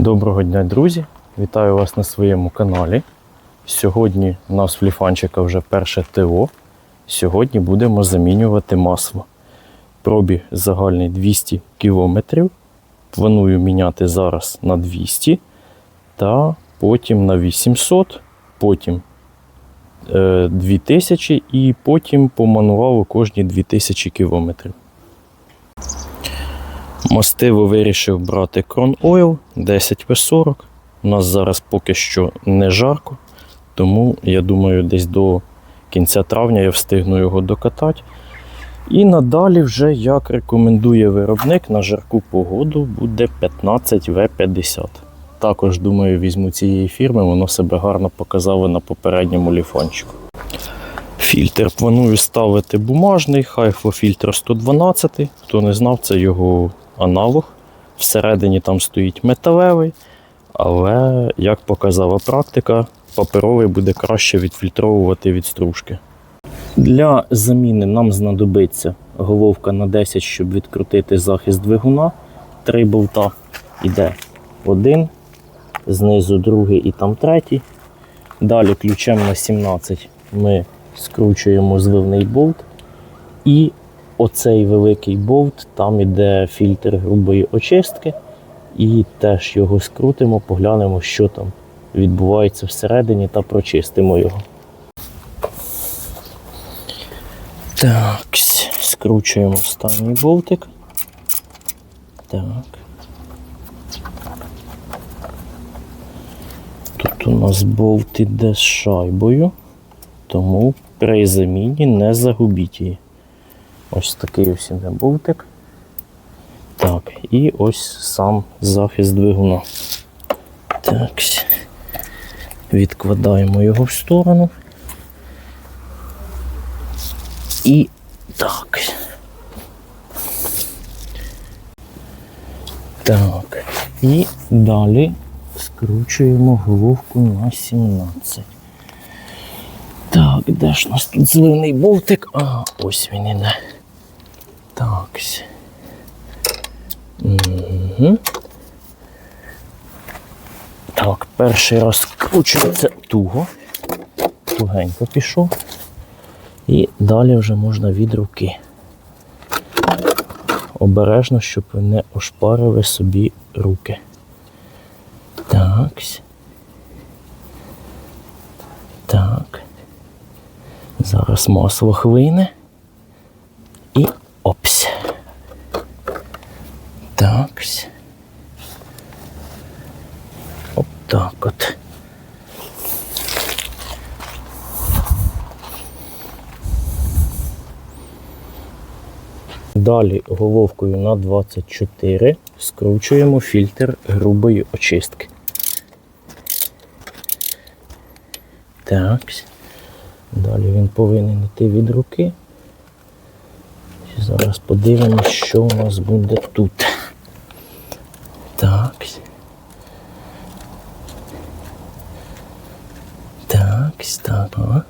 Доброго дня, друзі! Вітаю вас на своєму каналі. Сьогодні у нас в Ліфанчика вже перше ТО. Сьогодні будемо замінювати масло. Пробіг загальний 200 км. Планую міняти зараз на 200 та потім на 800, потім е, 2000 і потім по мануалу кожні 2000 км. Мастиво вирішив брати Crown Oil 10В40. У нас зараз поки що не жарко, тому я думаю, десь до кінця травня я встигну його докатати. І надалі, вже, як рекомендує виробник, на жарку погоду буде 15В50. Також, думаю, візьму цієї фірми, воно себе гарно показало на попередньому ліфончику. Фільтр планую ставити бумажний, Хайфо фільтр 112. Хто не знав, це його аналог. Всередині там стоїть металевий, але, як показала практика, паперовий буде краще відфільтровувати від стружки. Для заміни нам знадобиться головка на 10, щоб відкрутити захист двигуна. Три болта йде один, знизу другий і там третій. Далі ключем на 17 ми скручуємо звивний болт. І оцей великий болт, там іде фільтр грубої очистки. І теж його скрутимо, поглянемо, що там відбувається всередині та прочистимо його. Так, скручуємо останній болтик. Так. Тут у нас болт іде з шайбою, тому при заміні не загубіть її. Ось такий ось іде болтик. Так, і ось сам захист двигуна. Так, відкладаємо його в сторону. І так. Так. І далі скручуємо головку на 17. Так, де ж у нас тут зелений болтик? А, ось він іде. Так. Угу. Так, перший раз скручується туго. Тугенько пішов. І далі вже можна від руки. Обережно, щоб не ошпарили собі руки. Так. Так. Зараз масло хвине. І опсь. Так. От так от. Далі головкою на 24 скручуємо фільтр грубої очистки. Так. Далі він повинен йти від руки. Зараз подивимось, що у нас буде тут. Так. Так, так. Ага.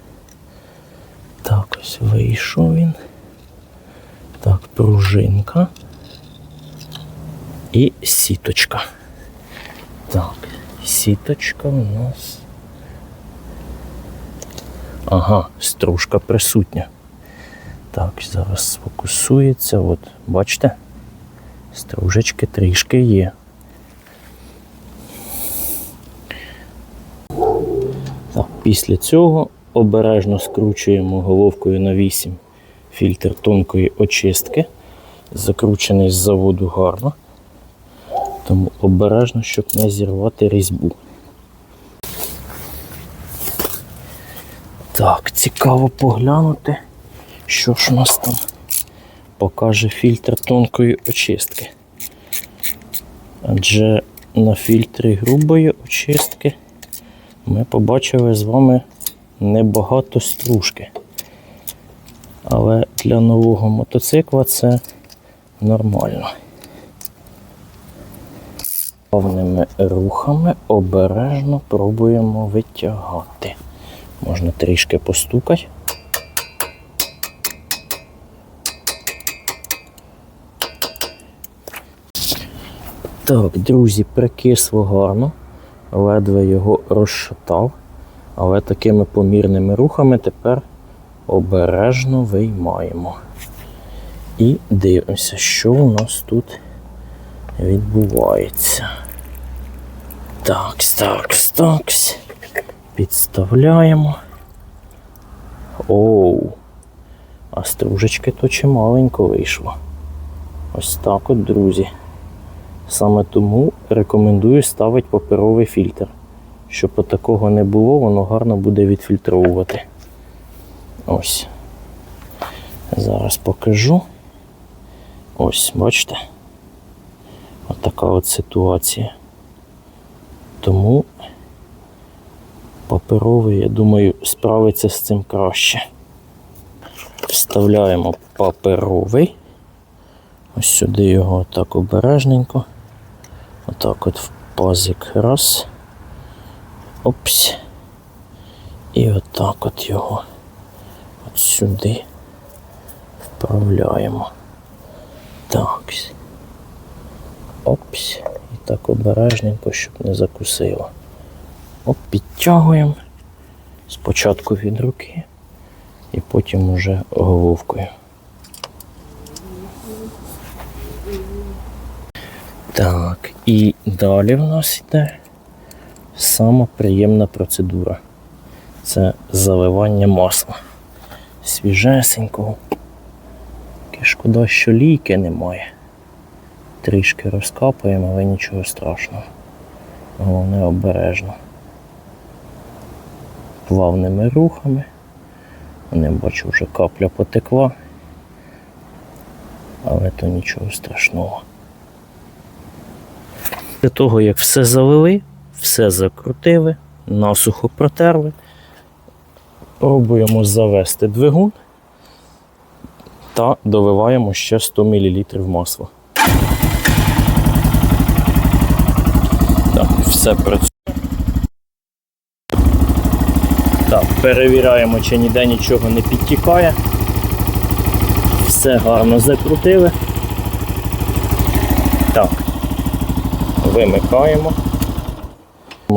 Так, ось вийшов він. Так, пружинка і сіточка. Так, сіточка у нас. Ага, стружка присутня. Так, зараз сфокусується. От, бачите? Стружечки трішки є. Так, після цього обережно скручуємо головкою на 8 фільтр тонкої очистки. Закручений з заводу гарно. Тому обережно, щоб не зірвати різьбу. Так, цікаво поглянути, що ж у нас там покаже фільтр тонкої очистки. Адже на фільтрі грубої очистки ми побачили з вами небагато стружки. Але для нового мотоцикла це нормально. Повними рухами обережно пробуємо витягати. Можна трішки постукати. Так, друзі, прикисло гарно. Ледве його розшатав. Але такими помірними рухами тепер обережно виймаємо. І дивимося, що у нас тут відбувається. Такс, такс, такс. Підставляємо. Оу. А стружечки то чималенько вийшло. Ось так от, друзі. Саме тому рекомендую ставити паперовий фільтр. Щоб такого не було, воно гарно буде відфільтровувати. Ось. Зараз покажу. Ось, бачите? Отака от ситуація. Тому паперовий, я думаю, справиться з цим краще. Вставляємо паперовий. Ось сюди його так обережненько. Отак от в пазик раз. Опс. І отак от його от сюди вправляємо. Так. Опс. І так обережненько, щоб не закусило. Оп. Спочатку від руки і потім уже головкою. Так, і далі в нас йде сама приємна процедура. Це заливання масла. Свіжесенького. Шкода, що лійки немає. Трішки розкапаємо, але нічого страшного. Головне обережно. Плавними рухами. Не бачу, вже капля потекла. Але то нічого страшного. Після того, як все залили, все закрутили, насухо протерли, пробуємо завести двигун та доливаємо ще 100 мл масла. Так, все працює. Так, перевіряємо, чи ніде нічого не підтікає. Все гарно закрутили. Так, вимикаємо.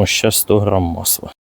Ще 100 грам масла.